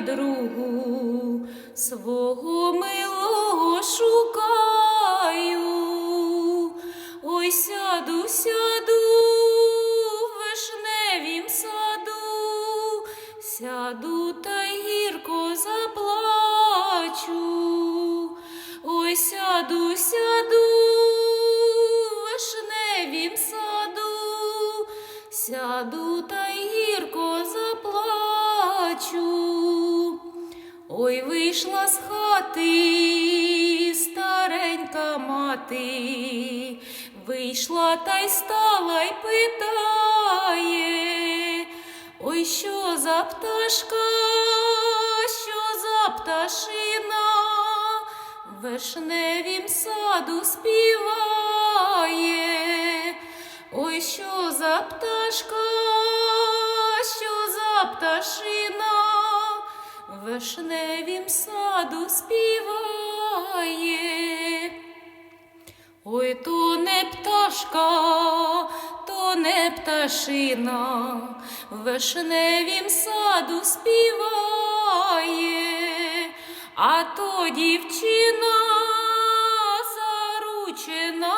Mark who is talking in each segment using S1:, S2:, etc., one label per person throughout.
S1: другу, свого милого шукаю. Ой, сяду, сяду в вишневім саду, сяду та гірко заплачу. Ой, сяду, сяду в вишневім саду, сяду та гірко заплачу. Ой, вийшла з хати старенька мати, вийшла та й стала й питає, ой, що за пташка, що за пташина, в вишневім саду співає, ой, що за пташка, що за пташина, вишневім саду співає. Ой, то не пташка, то не пташина, вишневім саду співає, а то дівчина зарученая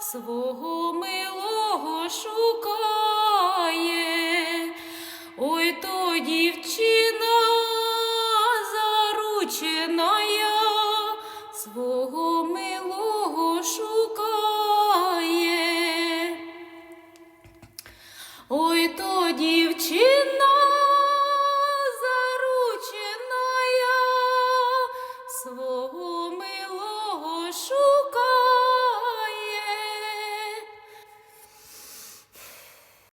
S1: свого милого шукає. Ой, то дівчина зарученая свого